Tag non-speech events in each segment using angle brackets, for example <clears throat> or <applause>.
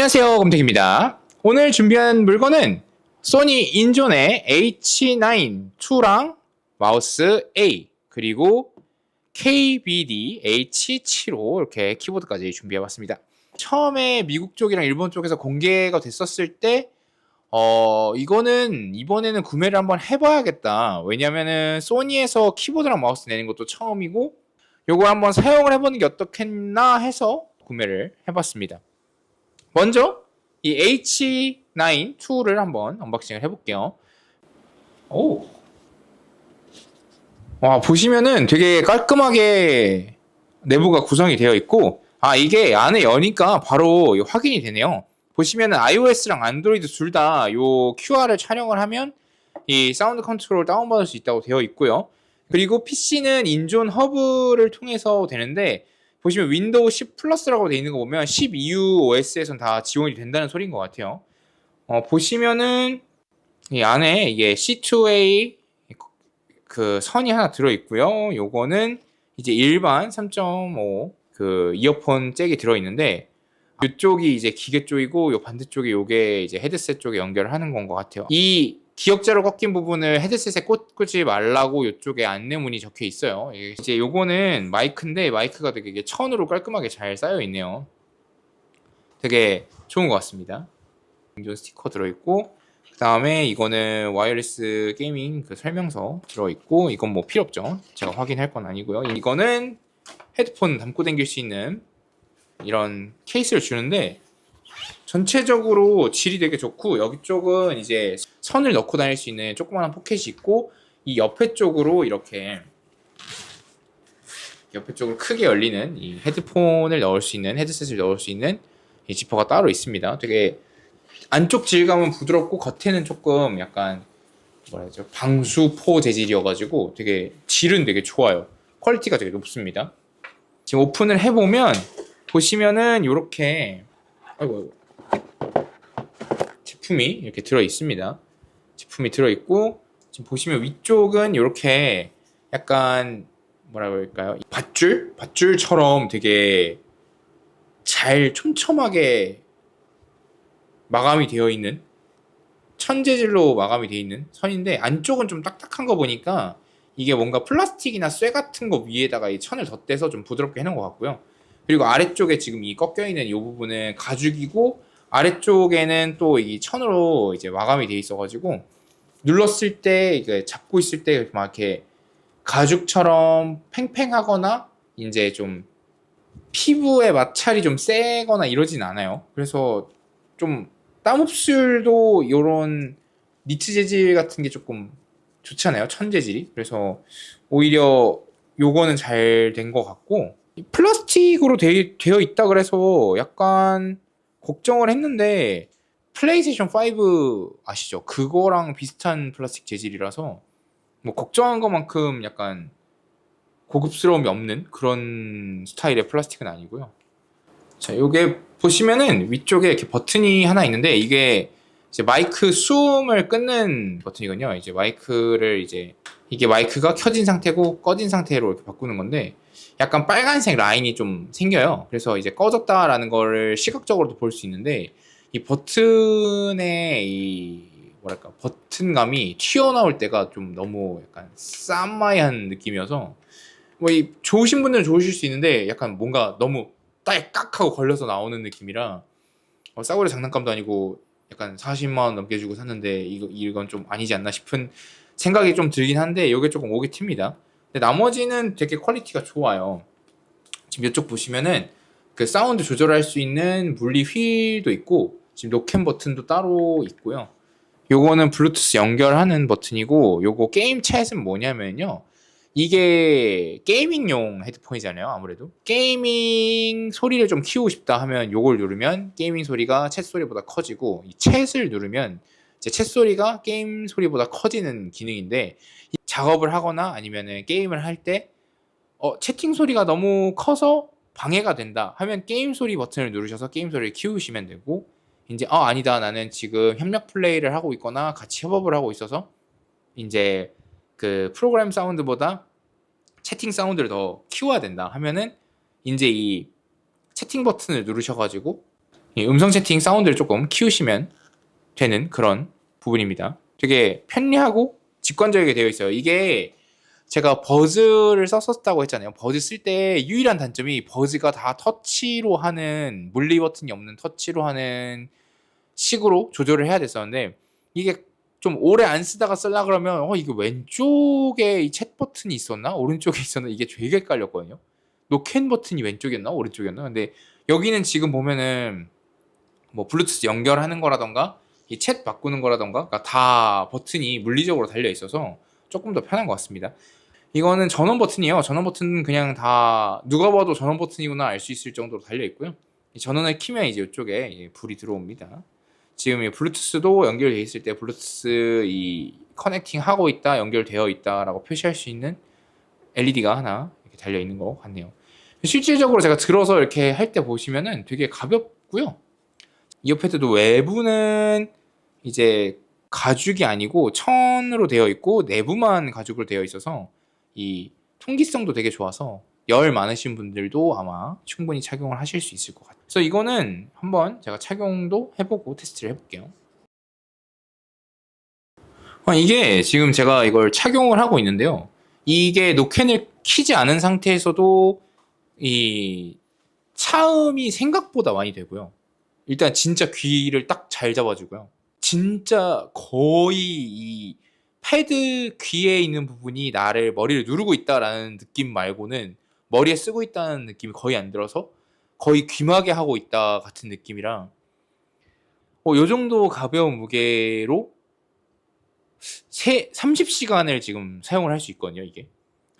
안녕하세요 검택입니다 오늘 준비한 물건은 소니 인존의 H9-2랑 마우스 A 그리고 KBD H75 이렇게 키보드까지 준비해봤습니다 처음에 미국 쪽이랑 일본 쪽에서 공개가 됐었을 때 어, 이거는 이번에는 구매를 한번 해봐야겠다. 왜냐면은 소니에서 키보드랑 마우스 내는 것도 처음이고, 요거 한번 사용을 해보는 게 어떻겠나 해서 구매를 해봤습니다. 먼저 이 H9 2를 한번 언박싱을 해볼게요. 오. 와 보시면은 되게 깔끔하게 내부가 구성이 되어 있고 아 이게 안에 여니까 바로 확인이 되네요. 보시면은 iOS랑 안드로이드 둘다요 QR을 촬영을 하면 이 사운드 컨트롤 다운받을 수 있다고 되어 있고요. 그리고 PC는 인존 허브를 통해서 되는데 보시면 윈도우 10 플러스라고 되어 있는 거 보면 10 EU OS에선 다 지원이 된다는 소리인 것 같아요. 어, 보시면은 이 안에 이게 C2A 그 선이 하나 들어 있고요. 요거는 이제 일반 3.5 그 이어폰 잭이 들어 있는데 이쪽이 이제 기계 쪽이고 요 반대쪽이 요게 이제 헤드셋 쪽에 연결을 하는 건 것 같아요. 이 기역자로 꺾인 부분을 헤드셋에 꽂지 말라고 이쪽에 안내문이 적혀 있어요. 이게 이제 요거는 마이크인데 마이크가 되게 천으로 깔끔하게 잘 쌓여 있네요. 되게 좋은 것 같습니다. 인존 스티커 들어있고 그 다음에 이거는 와이어리스 게이밍 그 설명서 들어있고 이건 뭐 필요 없죠. 제가 확인할 건 아니고요. 이거는 헤드폰 담고 다닐 수 있는 이런 케이스를 주는데 전체적으로 질이 되게 좋고 여기 쪽은 이제 선을 넣고 다닐 수 있는 조그마한 포켓이 있고 이 옆에 쪽으로 이렇게 옆에 쪽으로 크게 열리는 이 헤드폰을 넣을 수 있는 헤드셋을 넣을 수 있는 이 지퍼가 따로 있습니다. 되게 안쪽 질감은 부드럽고 겉에는 조금 약간 뭐라 해야죠 방수포 재질이어가지고 되게 질은 되게 좋아요. 퀄리티가 되게 높습니다. 지금 오픈을 해보면 보시면은 이렇게 아이고 제품이 이렇게 들어 있습니다. 제품이 들어 있고 지금 보시면 위쪽은 이렇게 약간 뭐라고 할까요? 밧줄 밧줄처럼 되게 잘 촘촘하게 마감이 되어 있는 천재질로 마감이 되어 있는 선인데 안쪽은 좀 딱딱한 거 보니까 이게 뭔가 플라스틱이나 쇠 같은 거 위에다가 이 천을 덧대서 좀 부드럽게 해놓은 것 같고요. 그리고 아래쪽에 지금 이 꺾여 있는 이 부분은 가죽이고 아래쪽에는 또 이 천으로 이제 마감이 돼 있어가지고 눌렀을 때 이게 잡고 있을 때 막 이렇게 가죽처럼 팽팽하거나 이제 좀 피부의 마찰이 좀 세거나 이러진 않아요. 그래서 좀 땀 흡수율도 이런 니트 재질 같은 게 조금 좋잖아요. 천 재질이. 그래서 오히려 요거는 잘 된 것 같고 플라스틱으로 되, 되어 있다 그래서 약간 걱정을 했는데 플레이스테이션 5 아시죠? 그거랑 비슷한 플라스틱 재질이라서 뭐 걱정한 것만큼 약간 고급스러움이 없는 그런 스타일의 플라스틱은 아니고요. 자, 요게 보시면은 위쪽에 이렇게 버튼이 하나 있는데 이게 이제 마이크 수음을 끊는 버튼이거든요. 이제 마이크를 이제 이게 마이크가 켜진 상태고 꺼진 상태로 이렇게 바꾸는 건데 약간 빨간색 라인이 좀 생겨요. 그래서 이제 꺼졌다라는 거를 시각적으로도 볼 수 있는데 이 버튼의 이 뭐랄까 버튼감이 튀어나올 때가 좀 너무 약간 쌈마이한 느낌이어서 뭐 이 좋으신 분들은 좋으실 수 있는데 약간 뭔가 너무 딸깍 하고 걸려서 나오는 느낌이라 어, 싸구려 장난감도 아니고 약간 40만 원 넘게 주고 샀는데 이거 이건 좀 아니지 않나 싶은 생각이 좀 들긴 한데 이게 조금 오게 튑니다. 근데 나머지는 되게 퀄리티가 좋아요. 지금 이쪽 보시면은 그 사운드 조절할 수 있는 분리 휠도 있고 지금 노캔 버튼도 따로 있고요. 요거는 블루투스 연결하는 버튼이고 요거 게임 챗은 뭐냐면요. 이게 게이밍용 헤드폰이잖아요. 아무래도 게이밍 소리를 좀 키우고 싶다 하면 요걸 누르면 게이밍 소리가 챗 소리보다 커지고 이 챗을 누르면 이 제 챗 소리가 게임 소리보다 커지는 기능인데 작업을 하거나 아니면은 게임을 할 때 어, 채팅 소리가 너무 커서 방해가 된다 하면 게임 소리 버튼을 누르셔서 게임 소리를 키우시면 되고 이제 어 아니다. 나는 지금 협력 플레이를 하고 있거나 같이 협업을 하고 있어서 이제 그 프로그램 사운드보다 채팅 사운드를 더 키워야 된다 하면은 이제 이 채팅 버튼을 누르셔가지고 이 음성 채팅 사운드를 조금 키우시면 되는 그런 부분입니다. 되게 편리하고 직관적이게 되어 있어요. 이게 제가 버즈를 썼었다고 했잖아요. 버즈 쓸 때 유일한 단점이 버즈가 다 터치로 하는 물리 버튼이 없는 터치로 하는 식으로 조절을 해야 됐었는데 이게 좀 오래 안 쓰다가 쓸라 그러면 어 이게 왼쪽에 이 챗 버튼이 있었나 오른쪽에 있었나 이게 되게 헷갈렸거든요. 노캔 버튼이 왼쪽이었나 오른쪽이었나 근데 여기는 지금 보면은 뭐 블루투스 연결하는 거라던가 이 챗 바꾸는 거라던가 그러니까 다 버튼이 물리적으로 달려 있어서 조금 더 편한 것 같습니다. 이거는 전원 버튼이에요. 전원 버튼은 그냥 다 누가 봐도 전원 버튼이구나 알 수 있을 정도로 달려 있고요. 이 전원을 키면 이제 이쪽에 불이 들어옵니다. 지금 이 블루투스도 연결되어 있을 때 블루투스 이 커넥팅 하고 있다, 연결되어 있다라고 표시할 수 있는 LED가 하나 이렇게 달려 있는 것 같네요. 실질적으로 제가 들어서 이렇게 할 때 보시면은 되게 가볍고요. 이어패드도 외부는 이제 가죽이 아니고 천으로 되어 있고 내부만 가죽으로 되어 있어서 이 통기성도 되게 좋아서 열 많으신 분들도 아마 충분히 착용을 하실 수 있을 것 같아요. 그래서 이거는 한번 제가 착용도 해보고 테스트를 해볼게요. 아, 이게 지금 제가 이걸 착용을 하고 있는데요. 이게 노캔을 키지 않은 상태에서도 이 차음이 생각보다 많이 되고요. 일단 진짜 귀를 딱 잘 잡아주고요. 진짜 거의 이 패드 귀에 있는 부분이 나를 머리를 누르고 있다라는 느낌 말고는 머리에 쓰고 있다는 느낌이 거의 안 들어서 거의 귀마개 하고 있다 같은 느낌이랑 어, 요 정도 가벼운 무게로 세, 30시간을 지금 사용을 할 수 있거든요, 이게.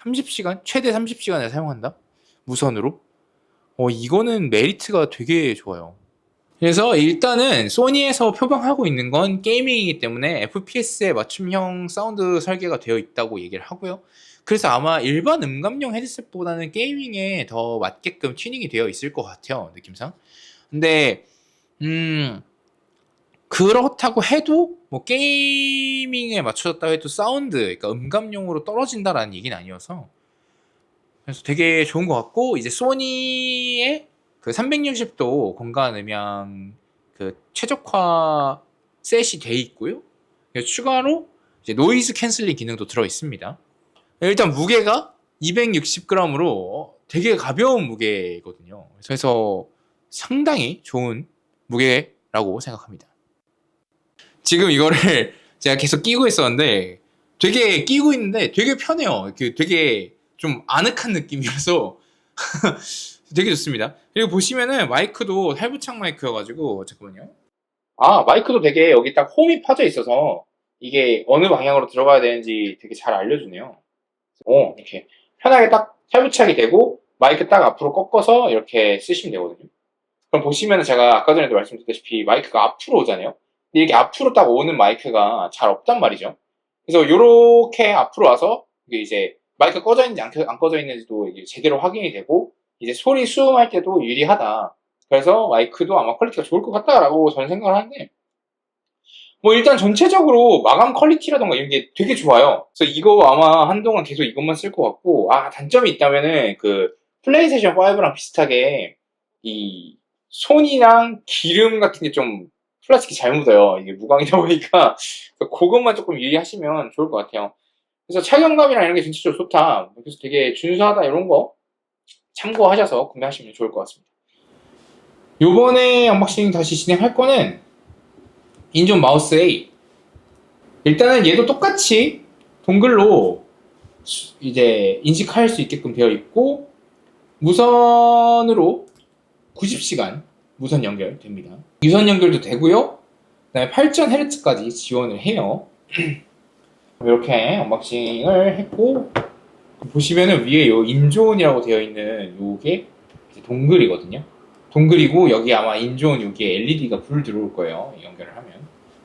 30시간? 최대 30시간을 사용한다? 무선으로? 어, 이거는 메리트가 되게 좋아요. 그래서 일단은 소니에서 표방하고 있는 건 게이밍이기 때문에 FPS에 맞춤형 사운드 설계가 되어 있다고 얘기를 하고요. 그래서 아마 일반 음감용 헤드셋보다는 게이밍에 더 맞게끔 튜닝이 되어 있을 것 같아요, 느낌상. 근데, 음, 그렇다고 해도, 뭐, 게이밍에 맞춰졌다 해도 사운드, 그러니까 음감용으로 떨어진다라는 얘기는 아니어서, 그래서 되게 좋은 것 같고, 이제 소니의 그 360도 공간 음향 그 최적화 셋이 돼 있고요. 추가로 이제 노이즈 캔슬링 기능도 들어 있습니다. 일단 무게가 260g으로 되게 가벼운 무게거든요. 그래서 상당히 좋은 무게라고 생각합니다. 지금 이거를 <laughs> 제가 계속 끼고 있었는데 되게 끼고 있는데 되게 편해요. 되게 좀 아늑한 느낌이라서 <laughs> 되게 좋습니다. 그리고 보시면은 마이크도 탈부착 마이크여가지고 잠깐만요. 아 마이크도 되게 여기 딱 홈이 파져 있어서 이게 어느 방향으로 들어가야 되는지 되게 잘 알려주네요. 오 이렇게 편하게 딱 탈부착이 되고 마이크 딱 앞으로 꺾어서 이렇게 쓰시면 되거든요. 그럼 보시면은 제가 아까 전에도 말씀드렸다시피 마이크가 앞으로 오잖아요. 근데 이게 앞으로 딱 오는 마이크가 잘 없단 말이죠. 그래서 이렇게 앞으로 와서 이게 이제 마이크 꺼져 있는지 안, 안 꺼져 있는지도 제대로 확인이 되고 이제 소리 수음할 때도 유리하다. 그래서 마이크도 아마 퀄리티가 좋을 것 같다라고 저는 생각을 하는데 뭐 일단 전체적으로 마감 퀄리티라던가 이런 게 되게 좋아요. 그래서 이거 아마 한동안 계속 이것만 쓸 것 같고 아 단점이 있다면은 그 플레이스테이션 5랑 비슷하게 이 손이랑 기름 같은 게 좀 플라스틱이 잘 묻어요. 이게 무광이다 보니까 그것만 조금 유의하시면 좋을 것 같아요. 그래서 착용감이랑 이런 게 전체적으로 좋다. 그래서 되게 준수하다 이런 거 참고하셔서 구매하시면 좋을 것 같습니다. 요번에 언박싱 다시 진행할 거는 인존 마우스 A. 일단은 얘도 똑같이 동글로 이제 인식할 수 있게끔 되어 있고 무선으로 90시간 무선 연결됩니다. 유선 연결도 되고요. 그다음에 8000Hz까지 지원을 해요. <clears throat> 이렇게 언박싱을 했고 보시면은 위에 요 인존이라고 되어 있는 요게 동글이거든요. 동글이고 여기 아마 인존 여기에 LED가 불 들어올 거예요. 연결을 하면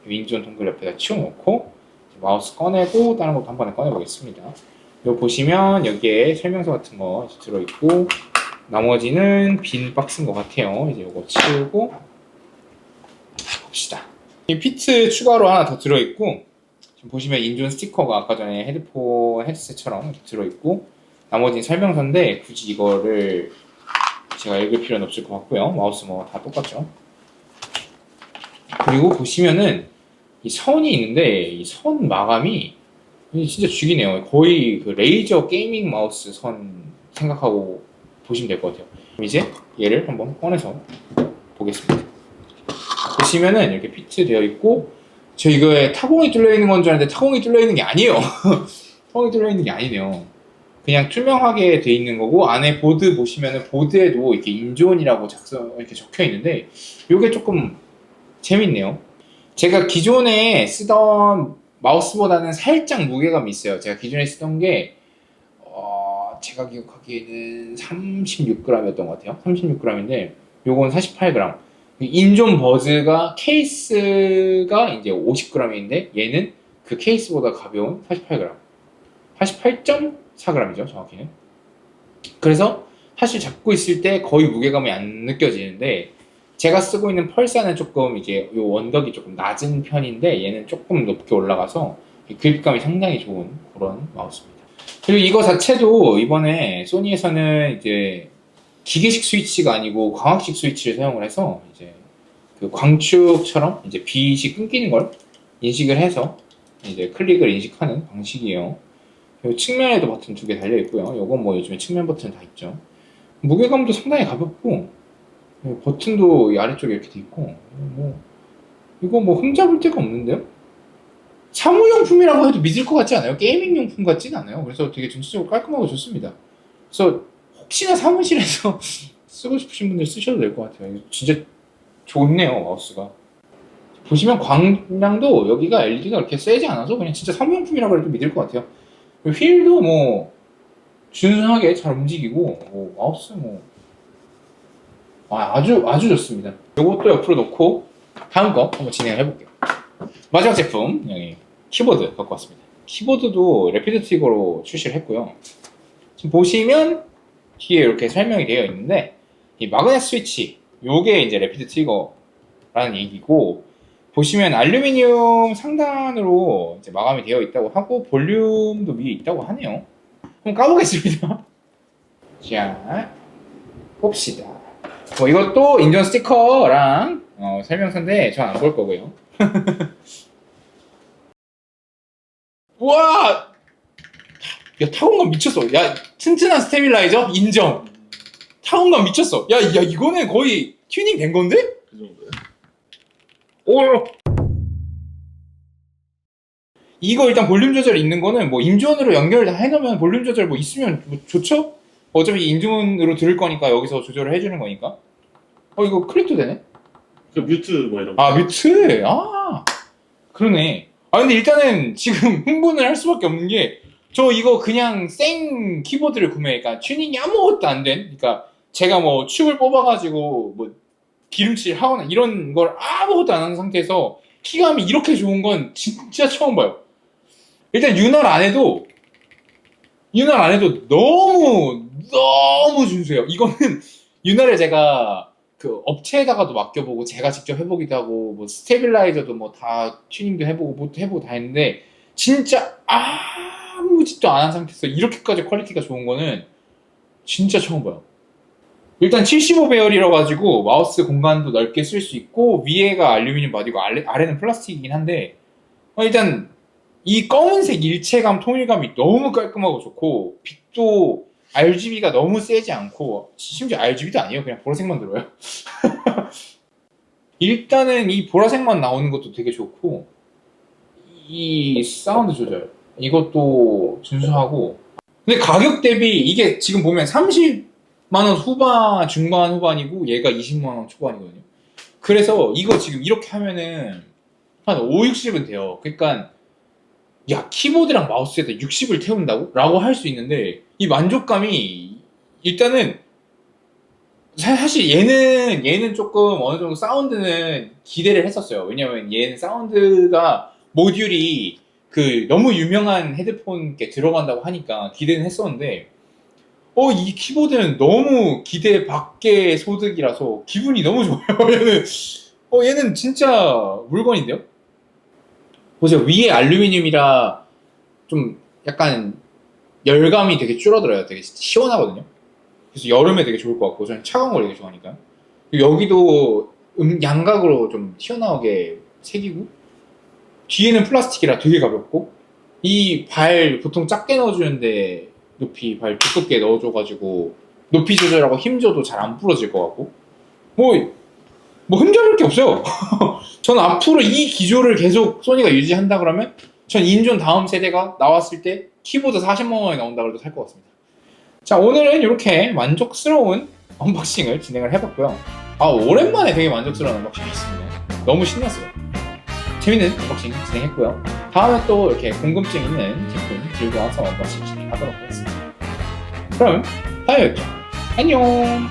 인존 동글 옆에다 치워놓고 마우스 꺼내고 다른 것도 한 번에 꺼내보겠습니다. 요 보시면 여기에 설명서 같은 거 들어있고 나머지는 빈 박스인 것 같아요. 이제 요거 치우고 봅시다. 이 피트 추가로 하나 더 들어있고 보시면 인존 스티커가 아까 전에 헤드폰 헤드셋처럼 들어있고 나머지는 설명서인데 굳이 이거를 제가 읽을 필요는 없을 것 같고요 마우스 뭐 다 똑같죠 그리고 보시면은 이 선이 있는데 이 선 마감이 진짜 죽이네요. 거의 그 레이저 게이밍 마우스 선 생각하고 보시면 될 것 같아요. 이제 얘를 한번 꺼내서 보겠습니다. 보시면은 이렇게 피트 되어 있고 저 이거에 타공이 뚫려 있는 건 줄 알았는데 타공이 뚫려 있는 게 아니에요. <laughs> 타공이 뚫려 있는 게 아니네요. 그냥 투명하게 돼 있는 거고 안에 보드 보시면은 보드에도 이렇게 인존이라고 작성 이렇게 적혀 있는데 이게 조금 재밌네요. 제가 기존에 쓰던 마우스보다는 살짝 무게감이 있어요. 제가 기존에 쓰던 게 어, 제가 기억하기에는 36g이었던 것 같아요. 36g인데 요건 48g. 인존 버즈가 케이스가 이제 50g인데 얘는 그 케이스보다 가벼운 48g. 88.4g이죠, 정확히는. 그래서 사실 잡고 있을 때 거의 무게감이 안 느껴지는데 제가 쓰고 있는 펄사는 조금 이제 요 원덕이 조금 낮은 편인데 얘는 조금 높게 올라가서 그립감이 상당히 좋은 그런 마우스입니다. 그리고 이거 자체도 이번에 소니에서는 이제 기계식 스위치가 아니고 광학식 스위치를 사용을 해서 이제 그 광축처럼 이제 빛이 끊기는 걸 인식을 해서 이제 클릭을 인식하는 방식이에요. 측면에도 버튼 두 개 달려 있고요. 요건 뭐 요즘에 측면 버튼 다 있죠. 무게감도 상당히 가볍고 네, 버튼도 이 아래쪽에 이렇게 돼 있고 뭐 이거 뭐 흠잡을 데가 없는데요? 사무용품이라고 해도 믿을 것 같지 않아요? 게이밍 용품 같진 않아요. 그래서 되게 전체적으로 깔끔하고 좋습니다. 그래서 혹시나 사무실에서 <laughs> 쓰고 싶으신 분들 쓰셔도 될 것 같아요. 진짜 좋네요 마우스가. 보시면 광량도 여기가 LED가 그렇게 세지 않아서 그냥 진짜 사무용품이라고 해도 믿을 것 같아요. 휠도 뭐 준순하게 잘 움직이고 뭐 마우스 뭐 아, 아주 아주 좋습니다. 이것도 옆으로 놓고 다음 거 한번 진행을 해볼게요. 마지막 제품 여기 키보드 갖고 왔습니다. 키보드도 레피드 트리거로 출시를 했고요. 지금 보시면 뒤에 이렇게 설명이 되어 있는데 이 마그넷 스위치 요게 이제 레피드 트리거라는 얘기고 보시면 알루미늄 상단으로 이제 마감이 되어 있다고 하고 볼륨도 위에 있다고 하네요. 한번 까보겠습니다. <laughs> 자, 봅시다. 뭐 이것도 인존 스티커랑 어, 설명서인데 전 안 볼 거고요. <laughs> 우와! 야 타공감 미쳤어. 야 튼튼한 스테빌라이저 인정. 타공감 미쳤어. 야, 야 이거는 거의 튜닝 된 건데? 그 정도요? 오. 이거 일단 볼륨 조절 있는 거는 뭐 인존으로 연결 다 해놓으면 볼륨 조절 뭐 있으면 뭐 좋죠? 어차피 인존으로 들을 거니까 여기서 조절을 해주는 거니까. 어 이거 클릭도 되네? 그 뮤트 뭐 이런 거. 아 뮤트. 아 그러네. 아 근데 일단은 지금 <laughs> 흥분을 할 수밖에 없는 게 저 이거 그냥 생 키보드를 구매, 그러니까 튜닝이 아무것도 안 된, 그러니까 제가 뭐 축을 뽑아가지고 뭐 기름칠 하거나 이런 걸 아무것도 안 하는 상태에서 키감이 이렇게 좋은 건 진짜 처음 봐요. 일단 윤활 안 해도 윤활 안 해도 너무 너무 준수해요. 이거는 <laughs> 윤활을 제가 그 업체에다가도 맡겨보고 제가 직접 해보기도 하고 뭐 스테빌라이저도 뭐 다 튜닝도 해보고 뭐 해보고 다 했는데 진짜 아 무 짓도 안 한 상태에서 이렇게까지 퀄리티가 좋은 거는 진짜 처음 봐요. 일단 75 배열이라 가지고 마우스 공간도 넓게 쓸 수 있고 위에가 알루미늄 바디고 아래, 아래는 플라스틱이긴 한데 어, 일단 이 검은색 일체감 통일감이 너무 깔끔하고 좋고 빛도 RGB가 너무 세지 않고 심지어 RGB도 아니에요. 그냥 보라색만 들어요. <laughs> 일단은 이 보라색만 나오는 것도 되게 좋고 이 사운드 조절 이것도 준수하고. 근데 가격 대비 이게 지금 보면 30만 원 후반 중반 후반이고 얘가 20만 원 초반이거든요. 그래서 이거 지금 이렇게 하면은 한 5, 60은 돼요. 그러니까 야 키보드랑 마우스에다 60을 태운다고? 라고 할 수 있는데 이 만족감이 일단은 사- 사실 얘는 얘는 조금 어느 정도 사운드는 기대를 했었어요. 왜냐면 얘는 사운드가 모듈이 그 너무 유명한 헤드폰 게 들어간다고 하니까 기대는 했었는데 어 이 키보드는 너무 기대 밖의 소득이라서 기분이 너무 좋아요. <laughs> 얘는 어 얘는 진짜 물건인데요? 보세요. 위에 알루미늄이라 좀 약간 열감이 되게 줄어들어요. 되게 시원하거든요. 그래서 여름에 되게 좋을 것 같고 저는 차가운 걸 되게 좋아하니까. 여기도 음, 양각으로 좀 튀어나오게 새기고 뒤에는 플라스틱이라 되게 가볍고 이 발 보통 작게 넣어주는데 높이 발 두껍게 넣어줘가지고 높이 조절하고 힘 줘도 잘 안 부러질 것 같고. 뭐, 뭐 흠잡을 게 없어요. <laughs> 저는 앞으로 이 기조를 계속 소니가 유지한다 그러면 전 인존 다음 세대가 나왔을 때 키보드 40만 원에 나온다 그래도 살 것 같습니다. 자 오늘은 이렇게 만족스러운 언박싱을 진행을 해봤고요. 아 오랜만에 되게 만족스러운 언박싱이었습니다. 너무 신났어요 재밌는 언박싱 진행했고요. 다음에 또 이렇게 궁금증 있는 제품 들고 와서 언박싱 진행하도록 하겠습니다. 그럼 다음에 뵙죠. 안녕